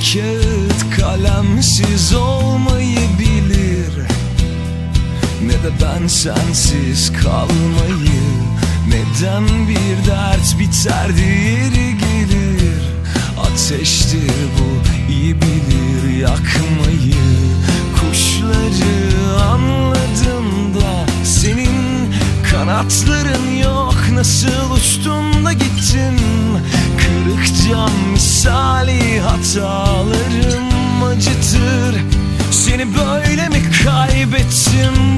kağıt kalemsiz olmayı bilir. Ne de ben sensiz kalmayı Neden bir dert biter diğeri gelir. Ateştir bu iyi bilir yakmayı. Kuşları anladım da Senin kanatların yok. Nasıl uçtun Cam misali hatalarım acıtır. Seni böyle mi kaybettim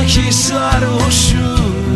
sanki sarhoşum.